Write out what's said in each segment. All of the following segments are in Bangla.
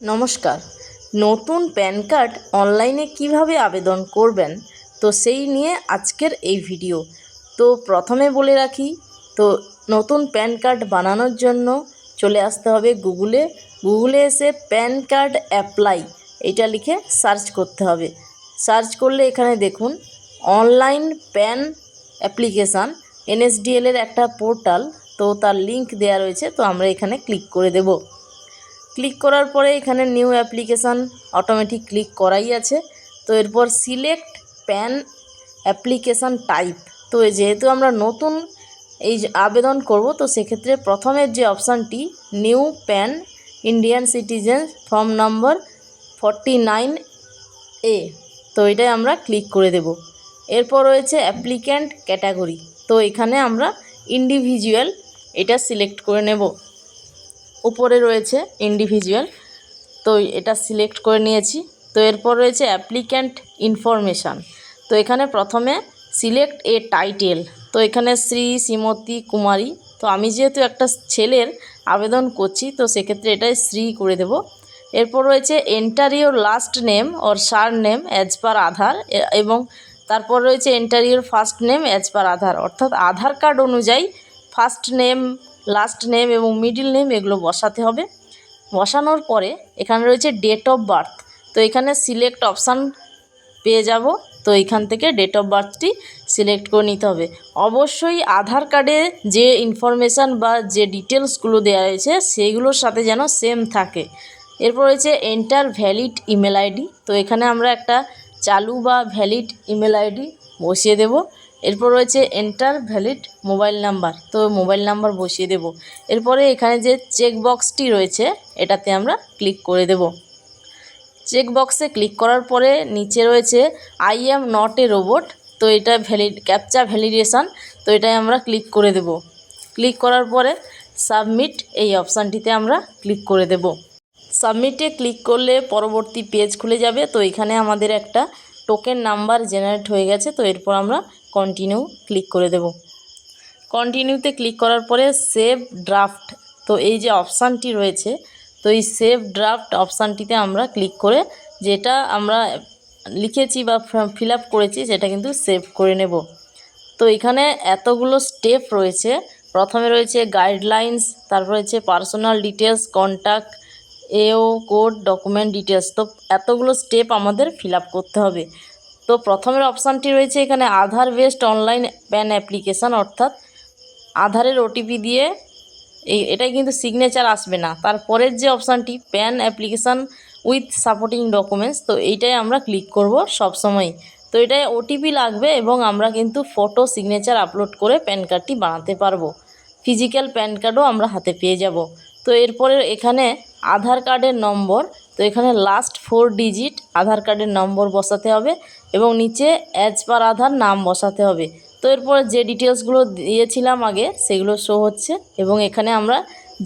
নমস্কার। নতুন প্যান কার্ড অনলাইনে কীভাবে আবেদন করবেন? তো সেই নিয়ে আজকের এই ভিডিও। তো প্রথমে বলে রাখি, তো নতুন প্যান কার্ড বানানোর জন্য চলে আসতে হবে গুগলে। গুগলে এসে প্যান কার্ড অ্যাপ্লাই, এটা লিখে সার্চ করতে হবে। সার্চ করলে এখানে দেখুন, অনলাইন প্যান অ্যাপ্লিকেশান এনএসডিএলের একটা পোর্টাল, তো তার লিংক দেওয়া রয়েছে, তো আমরা এখানে ক্লিক করে দেবো। ক্লিক করার পরে এখানে নিউ অ্যাপ্লিকেশান অটোমেটিক ক্লিক করাই আছে। তো এরপর সিলেক্ট প্যান অ্যাপ্লিকেশান টাইপ। তো যেহেতু আমরা নতুন এই আবেদন করব, তো সেক্ষেত্রে প্রথমের যে অপশানটি, new PAN Indian citizen form number forty nine A, তো এটাই আমরা ক্লিক করে দেব। এরপর রয়েছে অ্যাপ্লিক্যান্ট ক্যাটাগরি। তো এখানে আমরা ইন্ডিভিজুয়াল এটা সিলেক্ট করে নেব। উপরে রয়েছে ইন্ডিভিজুয়াল তো এটা সিলেক্ট করে নিয়েছি। তো এরপর রয়েছে অ্যাপ্লিক্যান্ট ইনফরমেশান তো এখানে প্রথমে সিলেক্ট এ টাইটেল তো এখানে শ্রী, শ্রীমতী, কুমারী, তো আমি যেহেতু একটা ছেলের আবেদন করছি, তো সেক্ষেত্রে এটাই শ্রী করে দেব। এরপর রয়েছে enter your last name or surname as per Aadhaar এবং তারপর রয়েছে enter your first name as per Aadhaar, অর্থাৎ আধার কার্ড অনুযায়ী ফার্স্ট নেম লাস্ট নেম এবং মিডিল নেম এগুলো বসাতে হবে। বসানোর পরে এখানে রয়েছে ডেট অফ বার্থ তো এখানে সিলেক্ট অপশান পেয়ে যাব। তো এখান থেকে ডেট অফ বার্থটি সিলেক্ট করে নিতে হবে। অবশ্যই আধার কার্ডে যে ইনফরমেশান বা যে ডিটেলসগুলো দেওয়া রয়েছে সেইগুলোর সাথে যেন সেম থাকে। এরপর রয়েছে এন্টার ভ্যালিড ইমেল আইডি তো এখানে আমরা একটা চালু বা ভ্যালিড ইমেল আইডি বসিয়ে দেব। এরপর রয়েছে এন্টার ভ্যালিড মোবাইল নাম্বার তো মোবাইল নাম্বার বসিয়ে দেব। এরপরে এখানে যে চেক বক্সটি রয়েছে, এটাতে আমরা ক্লিক করে দেব। চেক বক্সে ক্লিক করার পরে নিচে রয়েছে I am not a robot তো এটা ভ্যালিড ক্যাপচা ভ্যালিডেশান তো এটাই আমরা ক্লিক করে দেব। ক্লিক করার পরে সাবমিট এই অপশানটিতে আমরা ক্লিক করে দেব। সাবমিটে ক্লিক করলে পরবর্তী পেজ খুলে যাবে। তো এখানে আমাদের একটা টোকেন নাম্বার জেনারেট হয়ে গেছে, তো এরপর আমরা কন্টিনিউ ক্লিক করে দেব। কন্টিনিউতে ক্লিক করার পরে সেভ ড্রাফট তো এই যে অপশানটি রয়েছে, তো এই সেভ ড্রাফট অপশানটিতে আমরা ক্লিক করে যেটা আমরা লিখেছি বা ফিল করেছি, সেটা কিন্তু সেভ করে নেব। তো এখানে এতগুলো স্টেপ রয়েছে। প্রথমে রয়েছে গাইডলাইন্স তারপর রয়েছে পার্সোনাল ডিটেলস কন্ট্যাক্ট এও, কোড, ডকুমেন্ট ডিটেলস তো এতগুলো স্টেপ আমাদের ফিল করতে হবে। তো প্রথমের অপশানটি রয়েছে এখানে Aadhaar based online PAN application, অর্থাৎ আধারের ওটিপি দিয়ে এই, এটাই কিন্তু সিগনেচার আসবে না। তারপরের যে অপশানটি, PAN application with supporting documents, তো এইটাই আমরা ক্লিক করব সবসময় তো এটাই ওটিপি লাগবে এবং আমরা কিন্তু ফটো সিগনেচার আপলোড করে প্যান কার্ডটি বানাতে পারব। ফিজিক্যাল প্যান কার্ডও আমরা হাতে পেয়ে যাব। তো এরপরে এখানে আধার কার্ডের নম্বর, তো এখানে লাস্ট ফোর ডিজিট আধার কার্ডের নম্বর বসাতে হবে এবং নিচে অ্যাজ পার আধার নাম বসাতে হবে। তো এরপরে যে ডিটেলসগুলো দিয়েছিলাম আগে, সেগুলো শো হচ্ছে এবং এখানে আমরা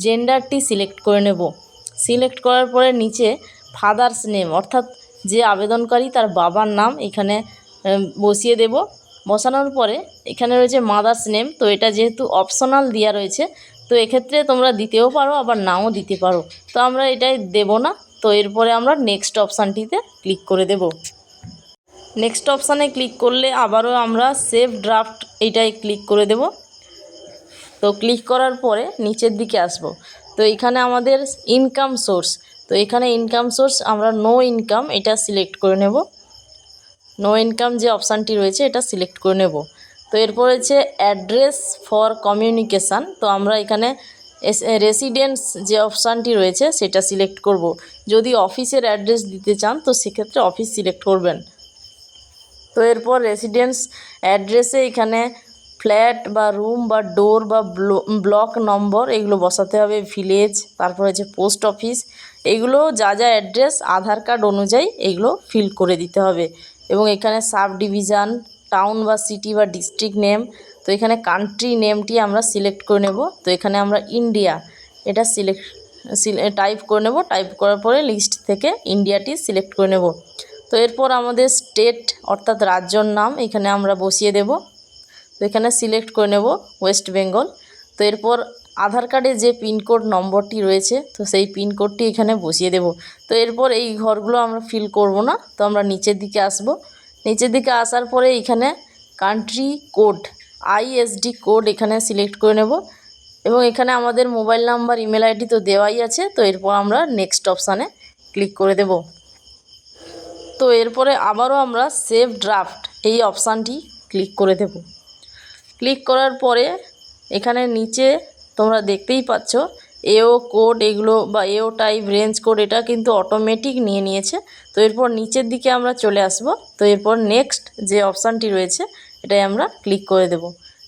জেন্ডারটি সিলেক্ট করে নেব। সিলেক্ট করার পরে নিচে ফাদার্স নেম অর্থাৎ যে আবেদনকারী তার বাবার নাম এখানে বসিয়ে দেব। বসানোর পরে এখানে রয়েছে মাদার্স নেম তো এটা যেহেতু অপশনাল দেওয়া রয়েছে তো এক্ষেত্রে তোমরা দিতেও পারো, আবার নাও দিতে পারো। তো আমরা এটাই দেব না, তো এরপরে আমরা নেক্সট অপশানটিতে ক্লিক করে দেব। নেক্সট অপশানে ক্লিক করলে আবারও আমরা সেভ ড্রাফট এইটাই ক্লিক করে দেব। তো ক্লিক করার পরে নিচের দিকে আসব। তো এখানে আমাদের ইনকাম সোর্স তো এখানে ইনকাম সোর্স আমরা নো ইনকাম এটা সিলেক্ট করে নেব। নো ইনকাম যে অপশানটি রয়েছে, এটা সিলেক্ট করে নেব। তো এরপর হচ্ছে অ্যাড্রেস ফর কমিউনিকেশান তো আমরা এখানে রেসিডেন্স যে অপশানটি রয়েছে সেটা সিলেক্ট করব। যদি অফিসের অ্যাড্রেস দিতে চান, তো সেক্ষেত্রে অফিস সিলেক্ট করবেন। তো এরপর রেসিডেন্স অ্যাড্রেসে এখানে ফ্ল্যাট বা রুম বা ডোর বা ব্লক নম্বর এগুলো বসাতে হবে ভিলেজ তারপর হচ্ছে পোস্ট অফিস এগুলো যা যা অ্যাড্রেস আধার কার্ড অনুযায়ী এগুলো ফিল করে দিতে হবে। এবং এখানে সাব ডিভিশন টাউন বা সিটি বা ডিস্ট্রিক্ট নেম তো এখানে কান্ট্রি নেমটি আমরা সিলেক্ট করে নেব। তো এখানে আমরা ইন্ডিয়া এটা সিলেক্ট টাইপ করে নেব। টাইপ করার পরে লিস্ট থেকে ইন্ডিয়াটি সিলেক্ট করে নেব। তো এরপর আমাদের স্টেট অর্থাৎ রাজ্যর নাম এখানে আমরা বসিয়ে দেব। তো এখানে সিলেক্ট করে নেব ওয়েস্ট বেঙ্গল তো এরপর আধার কার্ডে যে পিনকোড নম্বরটি রয়েছে, তো সেই পিনকোডটি এখানে বসিয়ে দেব। তো এরপর এই ঘরগুলো আমরা ফিল করব না, তো আমরা নিচের দিকে আসব। নিচের দিকে আসার পরে এখানে কান্ট্রি কোড আইএসডি কোড এখানে সিলেক্ট করে নেব। এবং এখানে আমাদের মোবাইল নাম্বার ইমেল আইডি তো দেওয়াই আছে। তো এরপর আমরা নেক্সট অপশানে ক্লিক করে দেব। তো এরপরে আবারও আমরা সেভ ড্রাফট এই অপশানটি ক্লিক করে দেব। ক্লিক করার পরে এখানে নিচে তোমরা দেখতেই পাচ্ছ এও কোড এগুলো বা এও টাইপ রেঞ্জ কোড এটা কিন্তু অটোমেটিক নিয়ে নিয়েছে। তো এরপর নিচের দিকে আমরা চলে আসব। তো এরপর নেক্সট যে অপশানটি রয়েছে, এটাই আমরা ক্লিক করে দেব।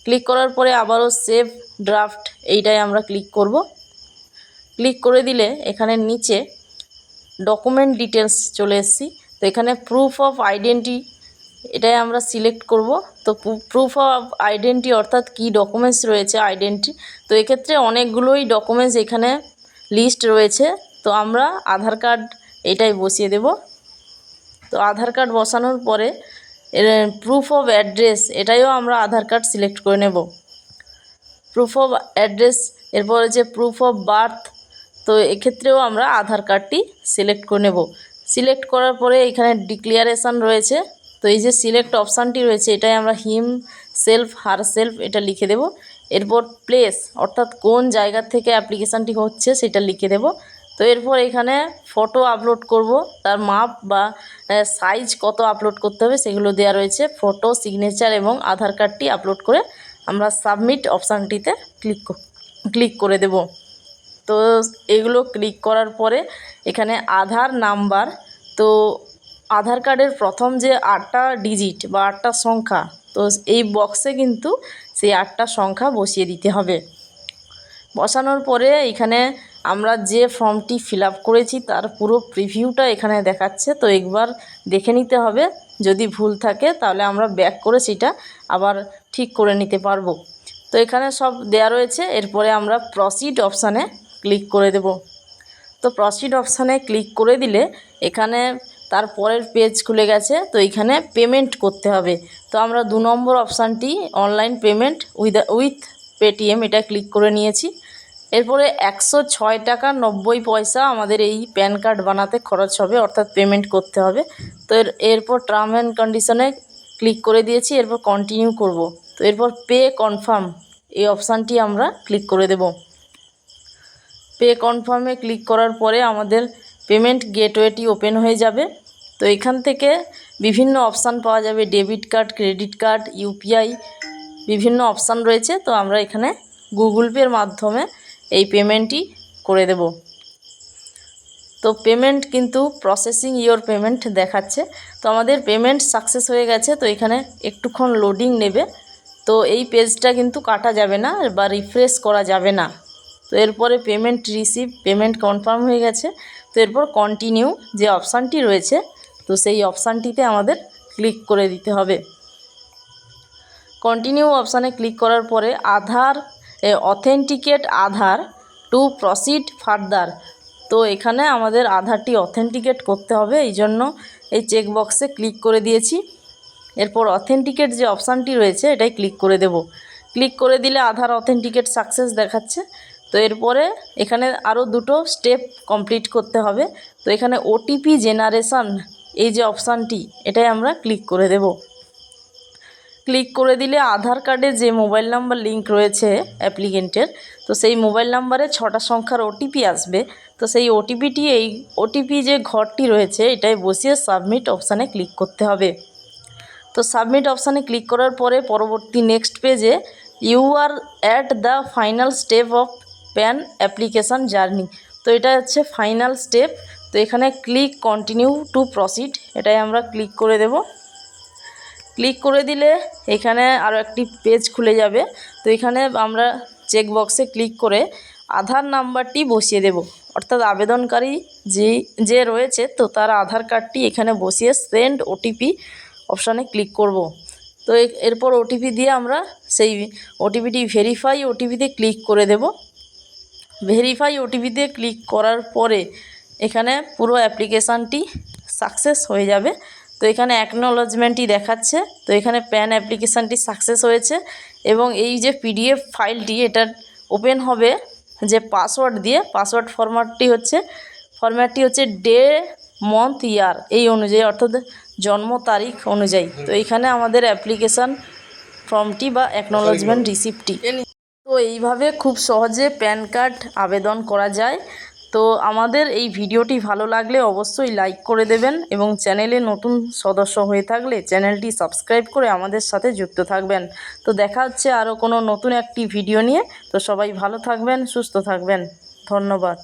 ক্লিক করার পরে আবারও সেভ ড্রাফট এইটাই আমরা ক্লিক করব। ক্লিক করে দিলে এখানে নিচে ডকুমেন্ট ডিটেলস চলে এসেছি। তো এখানে প্রুফ অফ আইডেন্টি এটাই আমরা সিলেক্ট করব। তো প্রুফ অফ আইডেন্টি অর্থাৎ কি ডকুমেন্টস রয়েছে আইডেন্টি তো এক্ষেত্রে অনেকগুলোই ডকুমেন্টস এখানে লিস্ট রয়েছে। তো আমরা আধার কার্ড এটাই বসিয়ে দেব। তো আধার কার্ড বসানোর পরে প্রুফ অফ অ্যাড্রেস এটাইও আমরা আধার কার্ড সিলেক্ট করে নেব। প্রুফ অফ অ্যাড্রেস এরপরে যে প্রুফ অফ বার্থ তো এক্ষেত্রেও আমরা আধার কার্ডটি সিলেক্ট করে নেব। সিলেক্ট করার পরে এখানে ডিক্লিয়ারেশান রয়েছে। তো এই যে সিলেক্ট অপশানটি রয়েছে, এটাই আমরা হিম সেলফ হার সেলফ এটা লিখে দেব। এরপর প্লেস অর্থাৎ কোন জায়গা থেকে অ্যাপ্লিকেশানটি হচ্ছে সেটা লিখে দেব। তো এরপর এখানে ফটো আপলোড করব, তার মাপ বা সাইজ কত আপলোড করতে হবে সেগুলো দেওয়া রয়েছে। ফটো সিগনেচার এবং আধার কার্ডটি আপলোড করে আমরা সাবমিট অপশানটিতে ক্লিক ক্লিক করে দেব। তো এগুলো ক্লিক করার পরে এখানে আধার নাম্বার তো আধার কার্ডের প্রথম যে আটটা ডিজিট বা আটটা সংখ্যা, তো এই বক্সে কিন্তু সেই আটটা সংখ্যা বসিয়ে দিতে হবে। বসানোর পরে এখানে আমরা যে ফর্মটি ফিল করেছি, তার পুরো প্রিভিউটা এখানে দেখাচ্ছে, তো একবার দেখে নিতে হবে। যদি ভুল থাকে, তাহলে আমরা ব্যাক করে সেটা আবার ঠিক করে নিতে পারব। তো এখানে সব দেয়া রয়েছে, এরপরে আমরা প্রসিড অপশানে ক্লিক করে দেব। তো প্রসিড অপশানে ক্লিক করে দিলে এখানে তার পরের পেজ খুলে গেছে, তো এখানে পেমেন্ট করতে হবে। তো আমরা দু নম্বর অপশানটি online payment with with Paytm এটা ক্লিক করে নিয়েছি। এরপরে একশো ছয় টাকা নব্বই পয়সা আমাদের এই প্যান কার্ড বানাতে খরচ হবে, অর্থাৎ পেমেন্ট করতে হবে। তো এর, এরপর টার্ম অ্যান্ড কন্ডিশনে ক্লিক করে দিয়েছি, এরপর কন্টিনিউ করব। তো এরপর পে কনফার্ম এই অপশানটি আমরা ক্লিক করে দেব। পে কনফার্মে ক্লিক করার পরে আমাদের পেমেন্ট গেটওয়েটি ওপেন হয়ে যাবে। তো এখান থেকে বিভিন্ন অপশান পাওয়া যাবে, debit card, credit card UPI বিভিন্ন অপশান রয়েছে। তো আমরা এখানে গুগল পের মাধ্যমে এই পেমেন্টটি করে দেব। তো পেমেন্ট কিন্তু প্রসেসিং ইওর পেমেন্ট দেখাচ্ছে। তো আমাদের পেমেন্ট সাকসেস হয়ে গেছে। তো এখানে একটুক্ষণ লোডিং নেবে। তো এই পেজটা কিন্তু কাটা যাবে না বা রিফ্রেশ করা যাবে না। তো এরপরে পেমেন্ট রিসিভ পেমেন্ট কনফার্ম হয়ে গেছে। তো এরপর কন্টিনিউ যে অপশানটি রয়েছে, তো সেই অপশানটিতে আমাদের ক্লিক করে দিতে হবে। কন্টিনিউ অপশানে ক্লিক করার পরে Aadhaar authenticate Aadhaar to proceed further তো এখানে আমাদের আধারটি অথেন্টিকেট করতে হবে, এই জন্য এই চেক বক্সে ক্লিক করে দিয়েছি। এরপর অথেন্টিকেট যে অপশানটি রয়েছে, এটাই ক্লিক করে দেব। ক্লিক করে দিলে আধার অথেন্টিকেট সাকসেস দেখাচ্ছে। তো এরপরে এখানে আরও দুটো স্টেপ কমপ্লিট করতে হবে। তো এখানে ওটিপি জেনারেশান এই যে অপশানটি এটাই আমরা ক্লিক করে দেব। ক্লিক করে দিলে আধার কার্ডে যে মোবাইল নাম্বার লিঙ্ক রয়েছে অ্যাপ্লিকেন্টের তো সেই মোবাইল নাম্বারে ছটা সংখ্যার ওটিপি আসবে। তো সেই ওটিপিটি এই ওটিপি যে ঘরটি রয়েছে, এটাই বসিয়ে সাবমিট অপশানে ক্লিক করতে হবে। তো সাবমিট অপশানে ক্লিক করার পরে পরবর্তী নেক্সট পেজে you are at the final step of PAN application journey. তো এটা হচ্ছে ফাইনাল স্টেপ। তো এখানে ক্লিক কন্টিনিউ টু প্রসিড। এটাই আমরা ক্লিক করে দেব। ক্লিক করে দিলে এখানে আরও একটি পেজ খুলে যাবে। তো এখানে আমরা চেক বক্সে ক্লিক করে আধার নাম্বারটি বসিয়ে দেব। অর্থাৎ আবেদনকারী যে যে রয়েছে, তো তার আধার কার্ডটি এখানে বসিয়ে সেন্ড ওটিপি অপশানে ক্লিক করব। তো এরপর ওটিপি দিয়ে আমরা সেই ওটিপিটি ভেরিফাই ওটিপিতে ক্লিক করে দেব। ভেরিফাই ওটিপিতে ক্লিক করার পরে এখানে পুরো অ্যাপ্লিকেশানটি সাকসেস হয়ে যাবে। তো এখানে অ্যাকনোলজমেন্টই দেখাচ্ছে। তো এখানে প্যান অ্যাপ্লিকেশানটি সাকসেস হয়েছে এবং এই যে পিডিএফ ফাইলটি এটার ওপেন হবে যে পাসওয়ার্ড দিয়ে। পাসওয়ার্ড ফরম্যাটটি হচ্ছে ফরম্যাটটি হচ্ছে ডে মন্থ ইয়ার এই অনুযায়ী অর্থাৎ জন্ম তারিখ অনুযায়ী। তো এখানে আমাদের অ্যাপ্লিকেশান ফর্মটি বা অ্যাকনোলজমেন্ট রিসিপ্টটি এইভাবে খুব সহজে প্যান কার্ড আবেদন করা যায়। তো আমাদের এই ভিডিওটি ভালো লাগলে অবশ্যই লাইক করে দেবেন এবং চ্যানেলে নতুন সদস্য হয়ে থাকলে চ্যানেলটি সাবস্ক্রাইব করে আমাদের সাথে যুক্ত থাকবেন। তো দেখা হচ্ছে আরও কোনো নতুন একটি ভিডিও নিয়ে। তো সবাই ভালো থাকবেন, সুস্থ থাকবেন। ধন্যবাদ।